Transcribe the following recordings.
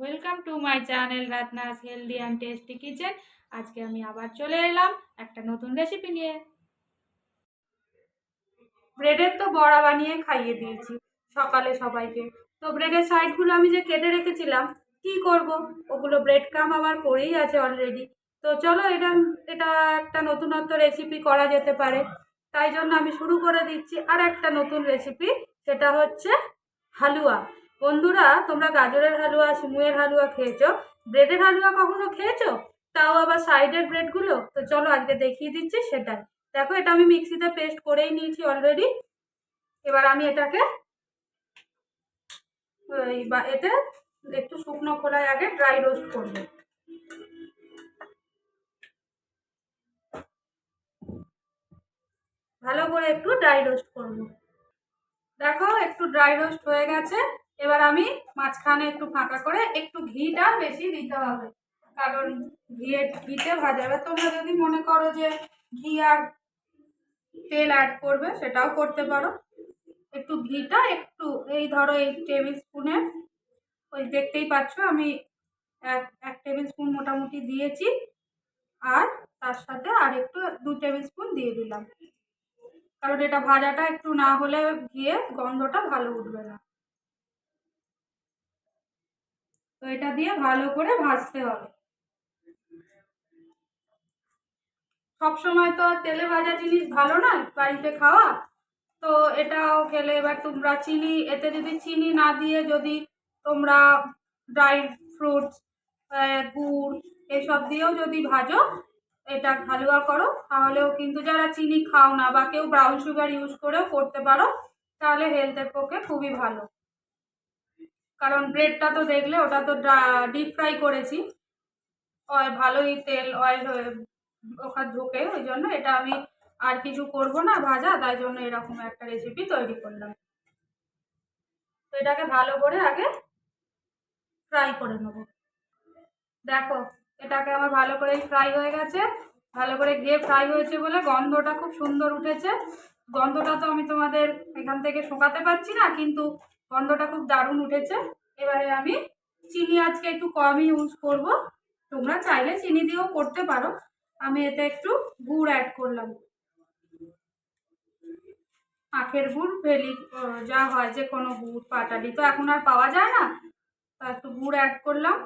Welcome to my channel Ratna's healthy and tasty kitchen আজকে আমি আবার চলে এলাম একটা নতুন রেসিপি নিয়ে। ব্রেডের তো বড়া বানিয়ে খাইয়ে দিয়েছি সকালে সবাইকে। তো ব্রেডের সাইডগুলো আমি যে কেটে রেখেছিলাম, কি করব? ওগুলো ব্রেড কাম আমার পড়েই আছে অলরেডি তো চলো এটা এটা একটা নতুনত্ব রেসিপি করা যেতে পারে। তাই জন্য আমি শুরু করে দিচ্ছি আর একটা নতুন রেসিপি সেটা হচ্ছে হালুয়া। বন্ধুরা, তোমরা গাজরের হালুয়া সিমুয়ের হালুয়া খেয়েছো? ব্রেডের হালুয়া কখনো খেয়েছো? তাও আবার সাইডের ব্রেডগুলো? তো চলো আজকে দেখিয়ে দিচ্ছি সেটাই। দেখো, এটা আমি মিক্সিতে পেস্ট করেই নিয়েছি অলরেডি এবার আমি এটাকে এতে একটু শুকনো খোলায় আগে ড্রাই রোস্ট করব। ভালো করে একটু ড্রাই রোস্ট করব। দেখো, একটু ড্রাই রোস্ট হয়ে গেছে। এবার আমি মাঝখানে একটু ফাঁকা করে একটু ঘিটা বেশি দিতে হবে। কারণ ঘিয়ে, ঘিতে ভাজা। এবার তোমরা যদি মনে করো যে ঘি আর তেল অ্যাড করবে, সেটাও করতে পারো। একটু ঘিটা একটু, এই ধরো এই টেবিল স্পুনের ওই দেখতেই পাচ্ছ আমি এক এক টেবিল স্পুন মোটামুটি দিয়েছি। আর তার সাথে আর একটু, দু টেবিল স্পুন দিয়ে দিলাম। কারণ এটা ভাজাটা একটু না হলে ঘিয়ে গন্ধটা ভালো উঠবে না। তো এটা দিয়ে ভালো করে ভাজতে হবে। সব সময় তো তেলে ভাজা জিনিস ভালো নয় বাড়িতে খাওয়া। তো এটাও খেলে এবার তোমরা চিনি, এতে যদি চিনি না দিয়ে যদি তোমরা ড্রাই ফ্রুটস গুড় এসব দিয়েও যদি ভাজো, এটা হালুয়া করো, তাহলেও কিন্তু যারা চিনি খাও না বা কেউ ব্রাউন সুগার ইউজ করেও করতে পারো, তাহলে হেলথের পক্ষে খুবই ভালো। কারণ ব্রেডটা তো দেখলে ওটা তো ডিপ ফ্রাই করেছি। অয়েল ভালোই তেল অয়েল হয়ে, ওখানে ঢুকে, ওই জন্য এটা আমি আর কিছু করব না, ভাজা, তাই জন্য এরকম একটা রেসিপি তৈরি করলাম। তো এটাকে ভালো করে আগে ফ্রাই করে নেব। দেখো, এটাকে আমার ভালো করে ফ্রাই হয়ে গেছে। ভালো করে ঘিয়ে ফ্রাই হয়েছে বলে গন্ধটা খুব সুন্দর উঠেছে। গন্ধটা তো আমি তোমাদের এখান থেকে শোকাতে পারছি না, কিন্তু গন্ধটা খুব দারুণ উঠেছে। এবারে আমি চিনি আজকে একটু কমই ইউজ করব। তোমরা চাইলে চিনি দিয়েও করতে পারো। আমি এতে একটু গুড় অ্যাড করলাম। আখের গুড়, ভেলি যা হয় যে কোনো গুড়, পাটালি তো এখন আর পাওয়া যায় না। তা একটু গুড় অ্যাড করলাম।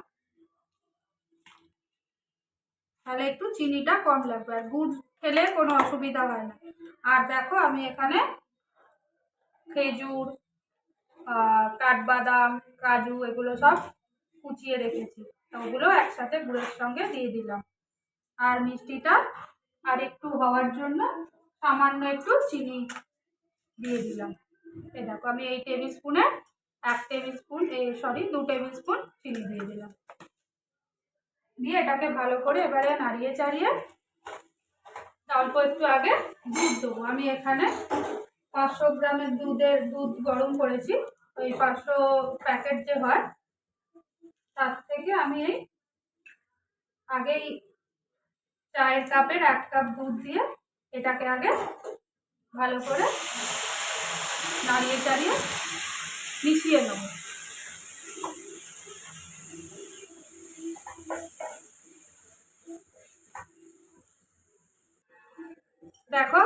তাহলে একটু চিনিটা কম লাগবে। আর গুড় খেলে কোনো অসুবিধা হয় না। আর দেখো আমি এখানে খেজুর কাঠবাদাম, কাজু এগুলো সব কুচিয়ে রেখেছি। ওগুলো একসাথে গুড়ের সঙ্গে দিয়ে দিলাম। আর মিষ্টিটা আর একটু হওয়ার জন্য সামান্য একটু চিনি দিয়ে দিলাম। এই দেখো, আমি এই টেবিল স্পুনে এক টেবিল স্পুন এই সরি দু টেবিল স্পুন চিনি দিয়ে দিলাম। দিয়ে এটাকে ভালো করে এবারে নাড়িয়ে চাড়িয়ে অল্প একটু আগে দুধ দেবো। আমি এখানে পাঁচশো গ্রামের দুধের দুধ গরম করেছি। ওই পাঁচশো প্যাকেট যে হয়, তার থেকে আমি এই আগেই চায়ের কাপের এক কাপ দুধ দিয়ে এটাকে আগে ভালো করে নাড়িয়ে চাড়িয়ে মিশিয়ে নেব। দেখো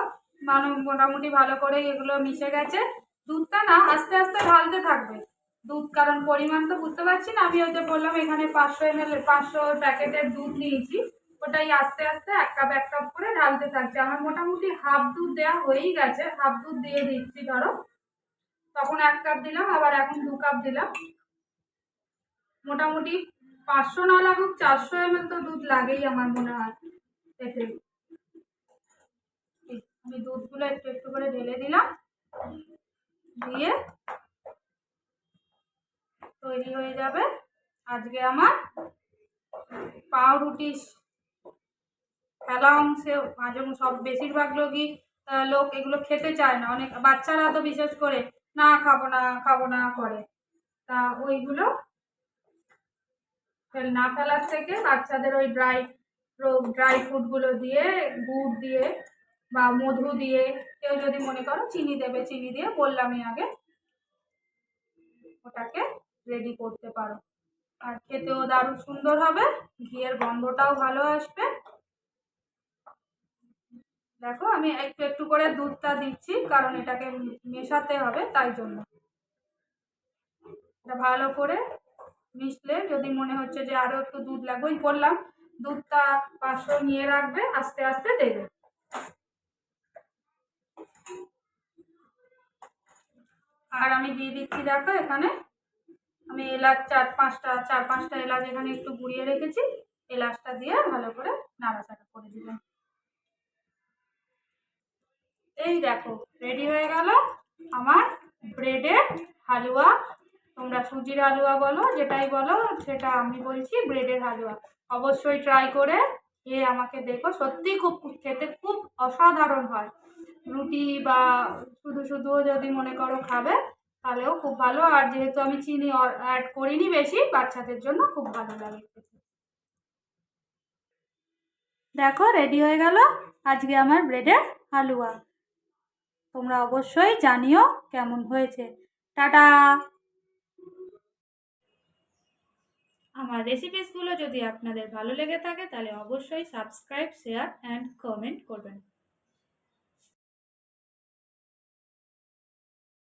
মানে মোটামুটি ভালো করে এগুলো মিশে গেছে। দুধটা না, আস্তে আস্তে ঢালতে থাকবে। দুধ, কারণ পরিমাণ তো বুঝতে পারছি না, আমি যে বললাম এখানে পাঁচশো এম এল পাঁচশো প্যাকেটের দুধ নিয়েছি। ওটাই আস্তে আস্তে এক কাপ এক কাপ করে ঢালতে থাকছে। আমার মোটামুটি হাফ দুধ দেওয়া হয়েই গেছে, হাফ দুধ দিয়ে দিচ্ছি, ধরো। তখন এক কাপ দিলাম, আবার এখন দু কাপ দিলাম। মোটামুটি পাঁচশো না লাগুক, চারশো এম তো দুধ লাগেই আমার মনে হয়। এতে আমি দুধগুলো একটু একটু করে ঢেলে দিলাম। দিয়ে তৈরি হয়ে যাবে আজকে আমার পাউরুটি খেলা অংশে। মাঝে সব বেশিরভাগ লোকই লোক এগুলো খেতে চায় না। অনেক বাচ্চারা তো বিশেষ করে না খাব না খাব না করে। তা ওইগুলো না ফেলার থেকে বাচ্চাদের ওই ড্রাই ড্রাই ফ্রুটগুলো দিয়ে, গুড় দিয়ে বা মধু দিয়ে, কেউ যদি মনে করো চিনি দেবে, চিনি দিয়ে বললামই আগে ওটাকে রেডি করতে পারো। আর খেতেও দারুণ সুন্দর হবে, ঘিয়ের গন্ধটাও ভালো আসবে। দেখো আমি একটু একটু করে দুধটা দিচ্ছি, কারণ এটাকে মেশাতে হবে তাই জন্য। এটা ভালো করে মিশলে যদি মনে হচ্ছে যে আরও একটু দুধ লাগবে, ওই বললাম দুধটা পাঁচশো নিয়ে রাখবে, আস্তে আস্তে দেবে। আর আমি দিয়ে দিচ্ছি দেখো এখানে। আমি এলাচ চার পাঁচটা চার পাঁচটা এলাচ এখানে একটু গুঁড়িয়ে রেখেছি। এলাচটা দিয়ে ভালো করে নাড়াচাড়া করে দিলাম। এই দেখো রেডি হয়ে গেল আমার ব্রেডের হালুয়া। তোমরা সুজির হালুয়া বলো, যেটাই বলো, সেটা আমি বলছি ব্রেডের হালুয়া। অবশ্যই ট্রাই করে খেয়ে আমাকে দেখো সত্যি খুব খেতে খুব অসাধারণ হয়। রুটি বা শুধু শুধুও যদি মনে করো খাবে, তাহলেও খুব ভালো। আর যেহেতু আমি চিনি অ্যাড করিনি বেশি, বাচ্চাদের জন্য খুব ভালো লাগে দেখো রেডি হয়ে গেল আজকে আমার ব্রেডের হালুয়া। তোমরা অবশ্যই জানিও কেমন হয়েছে। টাটা! আমার রেসিপিসগুলো যদি আপনাদের ভালো লেগে থাকে তাহলে অবশ্যই সাবস্ক্রাইব শেয়ার অ্যান্ড কমেন্ট করবেন।